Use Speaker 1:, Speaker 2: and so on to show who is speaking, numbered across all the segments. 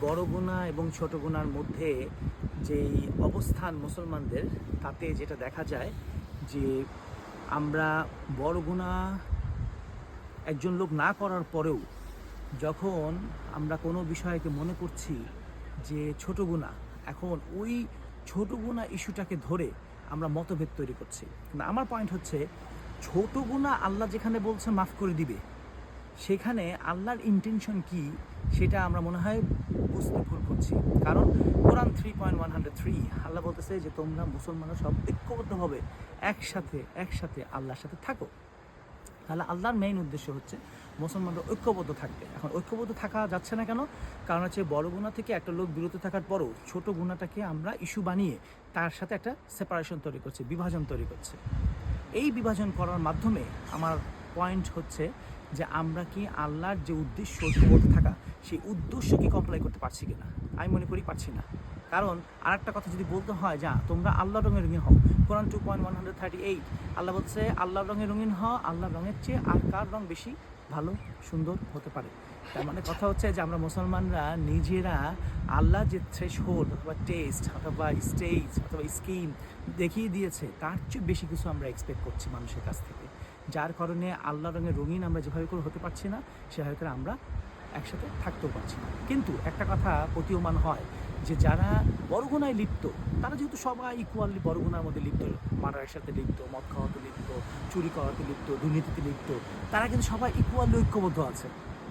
Speaker 1: বড় গুণা এবং ছোট গুণার মধ্যে যেই অবস্থান মুসলমানদের, তাতে যেটা দেখা যায় যে আমরা বড় গুণা একজন লোক না করার পরেও যখন আমরা কোনো বিষয়কে মনে করছি যে ছোট গুণা, এখন ওই ছোট গুণা ইস্যুটাকে ধরে আমরা মতভেদ তৈরি করছি। কিন্তু আমার পয়েন্ট হচ্ছে, ছোট গুণা আল্লাহ যেখানে বলছে মাফ করে দিবে। সেখানে আল্লাহর ইন্টেনশন কি, সেটা আমরা মনে হয় বুঝতে ভুল করছি। কারণ কোরআন three point one hundred three আল্লাহ বলতেছে যে, তোমরা মুসলমানরা সব ঐক্যবদ্ধভাবে একসাথে একসাথে আল্লাহর সাথে থাকো। তাহলে আল্লাহর মেইন উদ্দেশ্য হচ্ছে মুসলমানরা ঐক্যবদ্ধ থাকবে এখন ঐক্যবদ্ধ থাকা যাচ্ছে না কেন? কারণ হচ্ছে বড় গুণা থেকে একটা লোক বিরত থাকার পরও ছোট গুণাটাকে আমরা ইস্যু বানিয়ে তার সাথে একটা সেপারেশন তৈরি করছে, বিভাজন তৈরি করছে। এই বিভাজন করার মাধ্যমে আমার পয়েন্ট হচ্ছে যে আমরা কি আল্লাহর যে উদ্দেশ্য ঐক্যবদ্ধ থাকা, সেই উদ্দেশ্য কি কমপ্লাই করতে পারছি কিনা? আমি মনে করি পারছি না। কারণ আরেকটা কথা যদি বলতে হয়, যা, তোমরা আল্লাহ রঙের রঙিন হও। কোরআন two point one hundred thirty eight আল্লাহ বলছে আল্লাহ রঙের রঙিন হও আল্লাহ রঙের চেয়ে আর কার রং বেশি ভালো, সুন্দর হতে পারে? তার মানে কথা হচ্ছে যে আমরা মুসলমানরা নিজেরা আল্লাহ যে থ্রেশ হোল্ড অথবা টেস্ট অথবা স্টেজ অথবা স্কিম দেখিয়ে দিয়েছে, তার চেয়ে বেশি কিছু আমরা এক্সপেক্ট করছি মানুষের কাছ থেকে। যার কারণে আল্লাহ রঙের রঙিন আমরা যেভাবে করে হতে পারছি না, সেভাবে করে আমরা একসাথে থাকতেও পারছি না। কিন্তু একটা কথা প্রতীয়মান হয় যে যারা বড়গুনায় লিপ্ত, তারা যেহেতু সবাই ইকুয়ালি বড়গুনার মধ্যে লিপ্ত, মার্ডারের সাথে লিপ্ত, মদ খাওয়াতে লিপ্ত, চুরি করাতে লিপ্ত, দুর্নীতিতে লিপ্ত, তারা কিন্তু সবাই ইকুয়ালি ঐক্যবদ্ধ আছে।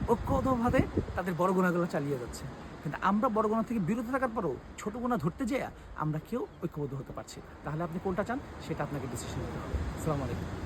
Speaker 1: ঐক্যবদ্ধভাবে তাদের বড় গুণাগুলো চালিয়ে যাচ্ছে। কিন্তু আমরা বড় গুণা থেকে বিরত থাকার পরেও ছোটো গোনা ধরতে যেয়ে আমরা কেউ ঐক্যবদ্ধ হতে পারছি তাহলে আপনি কোনটা চান? সেটা আপনাকে ডিসিশন নিতে হবে। আসসালামু আলাইকুম।